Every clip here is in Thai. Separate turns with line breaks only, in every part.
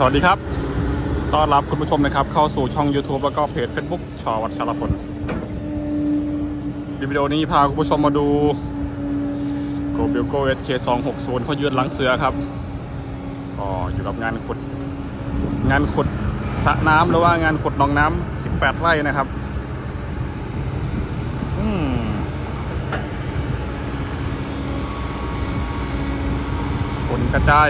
สวัสดีครับ ต้อนรับคุณผู้ชมนะครับ เข้าสู่ช่อง YouTube แล้วก็เพจ Facebook ชอวัชรพลวิดีโอนี้พาคุณผู้ชมมาดูโกเบลโกเอสเคสองหกศูนย์เขายืนหลังเสือครับก็อยู่กับงานขุด งานขุดสระน้ำหรือว่างานขุดหนองน้ำสิบแปดไร่นะครับฝนกระจาย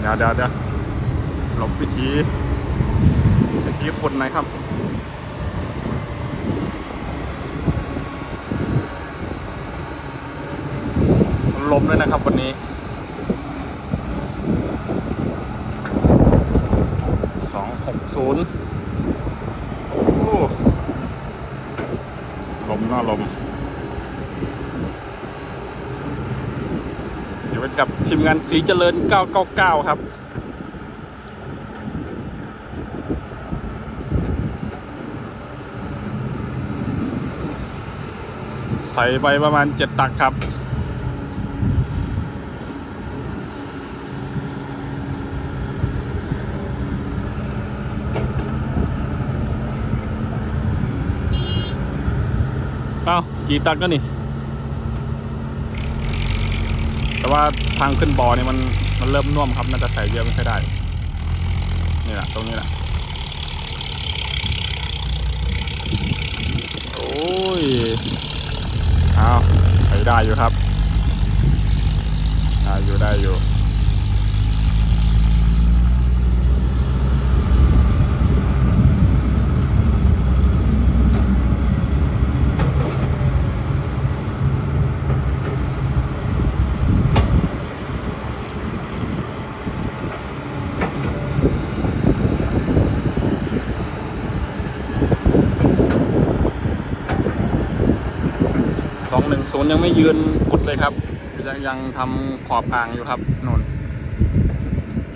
เดี๋ยวเดี๋ยวเดี๋ยวหลบวิธีวิธีฝนหน่อยครับลมด้วยนะครับวันนี้ สองหกศูนย์โอ้ลมหน้าลม อยู่เป็นกับทีม งานสีเจริญ 999 ครับใส่ไปประมาณ 7 ตักครับเอ้ากี่ตักก็นี่ แต่ว่าทางขึ้นบ่อเนี่ยมันมันเริ่มน่วมครับน่าจะใส่เยอะไม่ค่อยได้ นี่แหละตรงนี้แหละโอ้ยเอาใส่ได้อยู่ครับได้อยู่ได้อยู่ สองหนึ่งศูน ยังไม่ยืนกุดเลยครับ ยังยังทำขอบอ่างอยู่ครับนน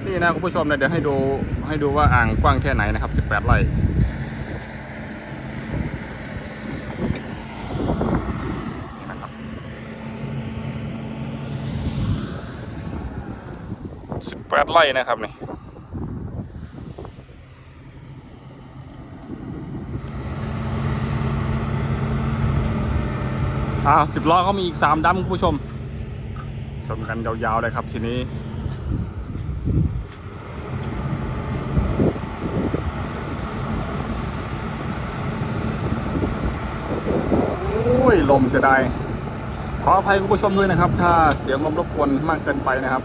นี่นะคุณผู้ชมเนี่ยเดี๋ยวให้ดูให้ดูว่าอ่างกว้างแค่ไหนนะครับสิบแปดไร่นะครับสิบแปดไร่นะครับนี่ อ่าสิบล้อเขามีอีกสามดัมคุณผู้ชม ชมกันยาวๆเลยครับทีนี้โอ้ยลมเสียดายขออภัยคุณผู้ชมด้วยนะครับ ถ้าเสียงลมรบกวนมากเกินไปนะครับ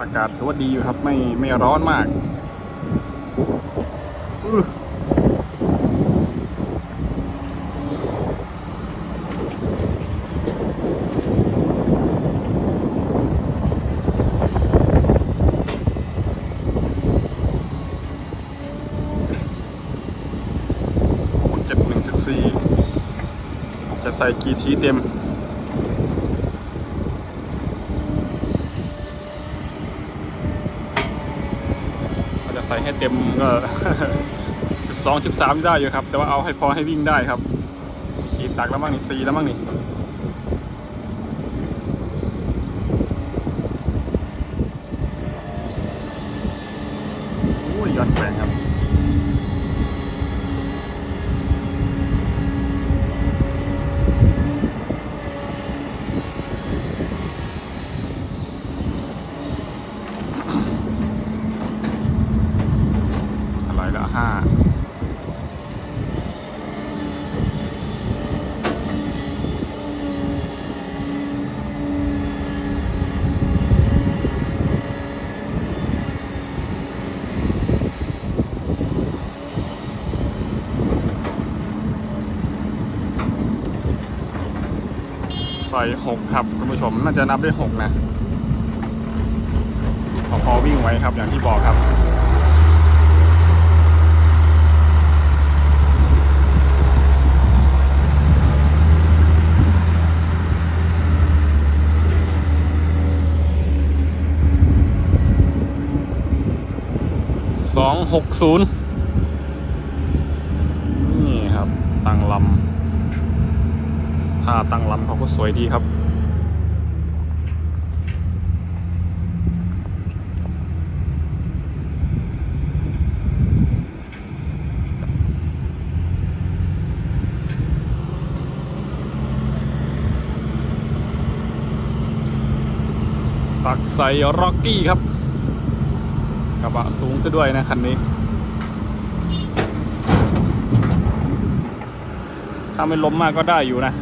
อากาศถือว่าดีอยู่ครับ ไม่ไม่ร้อนมากอื้อ เจ็ดหนึ่งจุดสี่จะ ใส่กี่ทีเต็ม ก็จะใส่ให้เต็มก็สิบสองสิบสามได้อยู่ครับ แต่ว่าเอาให้พอให้วิ่งได้ครับกี่ตักแล้วมั้งนี่สี่แล้วมั้งนี่โอ้ยอนแสงครับ อยหกครับคุณผู้ชมน่าจะนับได้หกนะขอพอวิ่งไว้ครับอย่างที่บอกครับสองหกศูนย์ วยดีครับตักใส่ร็อกกี้ครับ กระบะสูงซะด้วยนะคันนี้ถ้าไม่ล้มมากก็ได้อยู่นะ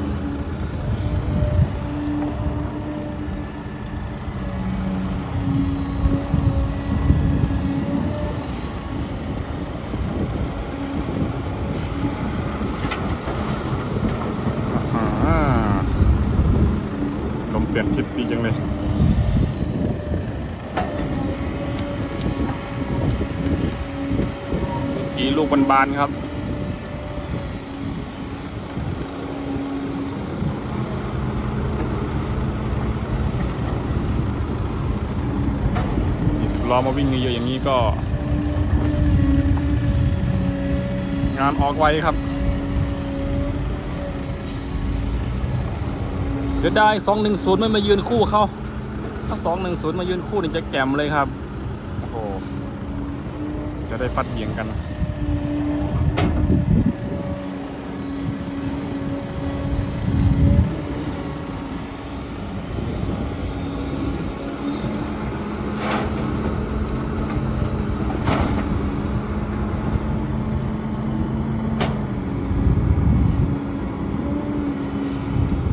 อ่าลมเปลี่ยนทิศดีจังเลยีลูกบานๆครับยี่สิบล้อมาวิ่งเยอะอย่างนี้ก็ งานออกไวครับ เสียดาย210 ไม่มายืนคู่เขาถ้า 210 มายืนคู่นี่จะแกมเลยครับ โอ้โหจะได้ฟัดเบี่ยงกัน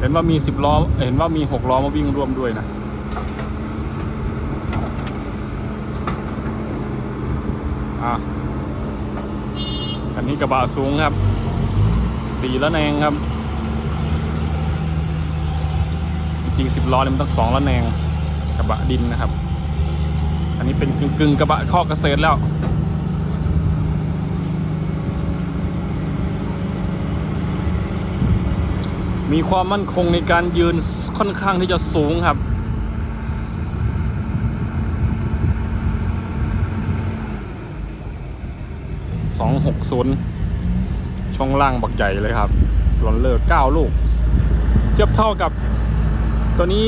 เห็นว่ามีสิบล้อ เห็นว่ามีหกล้อมาวิ่งร่วมด้วยนะ อะ อั นนี้กระบะสูงครับ สีละแนงครับ จริงสิบล้อเนี่ยมันต้องสองละแนง กระบะดินนะครับ อันนี้เป็นกึ่งกึ่งกระบะข้อเกษตรแล้ว มีความมั่นคงในการยืนค่อนข้างที่จะสูงครับ สองหกศูนย์ช่องล่างบักใหญ่เลยครับรอนเลอร์เก้าลูก เทียบเท่ากับ ตัวนี้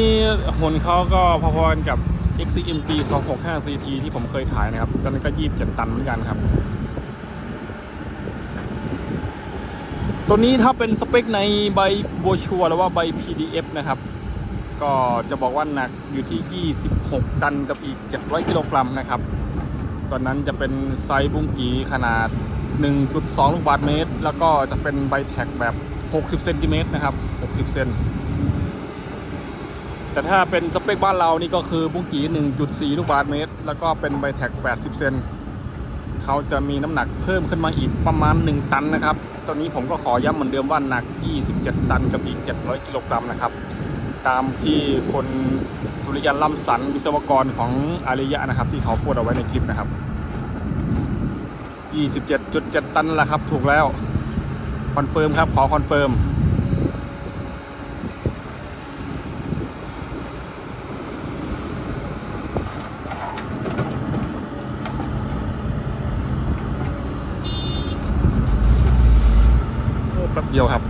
หุ่นเขาก็พอๆกันกับ XCMG 265 CT ที่ผมเคยถ่ายนะครับตอนนั้นก็ 27 ตันเหมือนกันครับ ตัวนี้ถ้าเป็นสเปคในใบโบชัวหรือว่าใบ PDF นะครับ ก็จะบอกว่าหนักอยู่ที่ 26 ตันกับอีก 700 กิโลกรัมนะครับ ตอนนั้นจะเป็นไซส์บุ้งกีขนาด 1.2 ลูกบาศก์เมตร แล้วก็จะเป็นใบแท็กแบบ 60เซนติเมตรนะครับ 60 เซนแต่ถ้าเป็นสเปคบ้านเรานี่ก็คือบุ้งกี1.4 ลูกบาศก์เมตร แล้วก็เป็นใบแท็ก 80 เซนเขาจะมีน้ำหนักเพิ่มขึ้นมาอีกประมาณ 1 ตันนะครับ ตอนนี้ผมก็ขอย้ำเหมือนเดิมว่าหนัก 27 ตันกับอีก 700 กิโลกรัมนะครับ ตามที่คนสุริยันล่ำสันวิศวกรของอาริยะนะครับ ที่เขาพูดเอาไว้ในคลิปนะครับ 27.7 ตันแหละครับ ถูกแล้วคอนเฟิร์มครับ ขอคอนเฟิร์มโอ้แป๊บเดียวครับ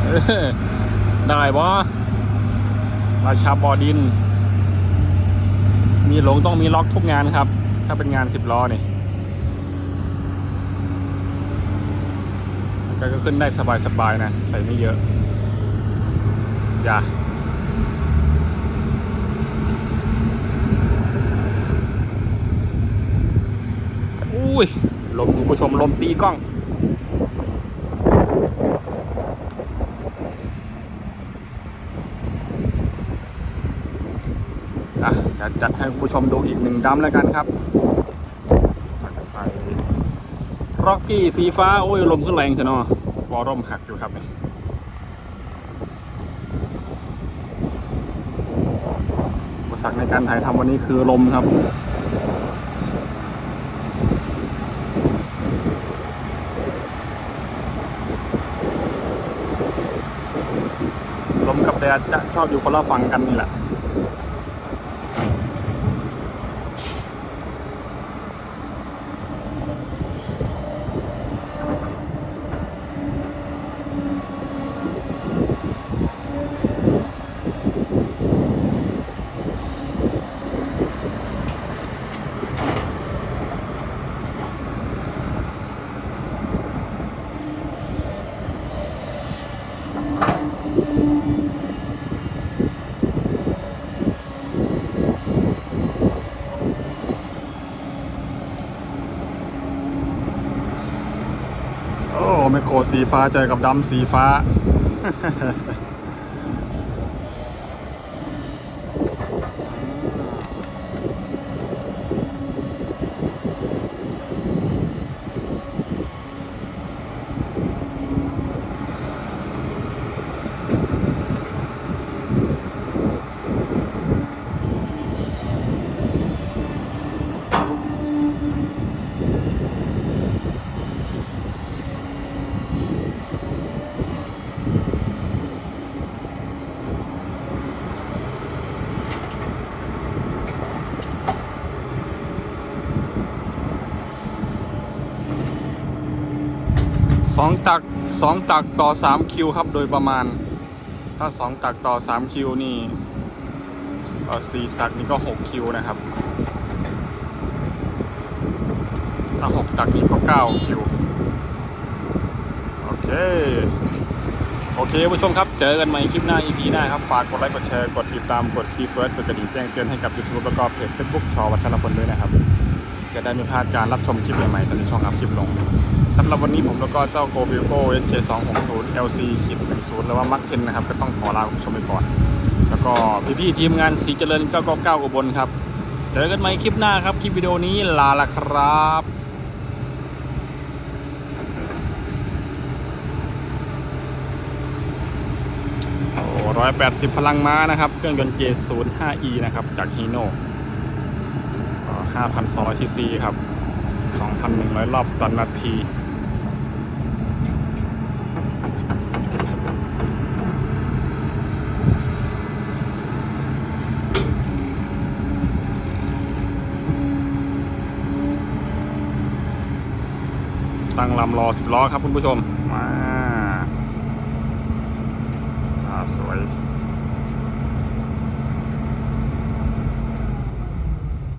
เอ้ย ได้บอราชาบอดิน มีหลงต้องมีล็อกทุกงานครับ ถ้าเป็นงานสิบล้อนี่ก็ก็ขึ้นได้สบายๆนะ ใส่ไม่เยอะอย่าอุ้ยลมคุณผู้ชมลมตีกล้อง เดี๋ยวจัดให้คุณผู้ชมดูอีกหนึ่งดำแล้วกันครับใส่ร็อกกี้สีฟ้า โอ้ย ลมขึ้นแรงเชียวเนาะวอลร่มหักอยู่ครับนี่อุปสรรคในการถ่ายทำวันนี้คือลมครับลมกับแดดจะชอบอยู่คนละฝั่งกันนี่แหละ สีฟ้าเจอกับดำสีฟ้า สองตักสองตักต่อสามคิวครับโดยประมาณ ถ้าสองตักต่อสามคิวนี่เอ่อสี่ตักนี่ก็หกคิวนะครับ ถ้าหกตักนี่ก็เก้าคิว โอเค โอเคผู้ชมครับ เจอกันใหม่คลิปหน้า EP หน้าครับ ฝากกดไลค์ กดแชร์ กดติดตาม กดซีเฟิร์สกดกระดิ่งแจ้งเตือนให้กับ YouTube แล้วก็เพจ Facebook ชอวัชรพลด้วยนะครับ จะได้ไม่พลาดการรับชมคลิปใหม่ๆตอนที่ช่องอัพคลิปลง สำหรับวันนี้ผมแล้วก็เจ้าโกบิโก้ SK260 LC ขีด10หรือว่ามักเทนนะครับ ก็ต้องขอลาคุณผู้ชมไปก่อน แล้วก็พี่ๆทีมงานสีเจริญ999อุบลครับ เจอกันใหม่คลิปหน้าครับ คลิปวิดีโอนี้ลาละครับโอ้ร้อยแปดสิบพลังม้านะครับ เครื่องยนต์ J05E นะครับ จากฮีโน่ห้าพันสองร้อยซีซีครับสองพันหนึ่งร้อยรอบต่อนาที ตั้ง ลำรอสิบล้อครับคุณผู้ชมมา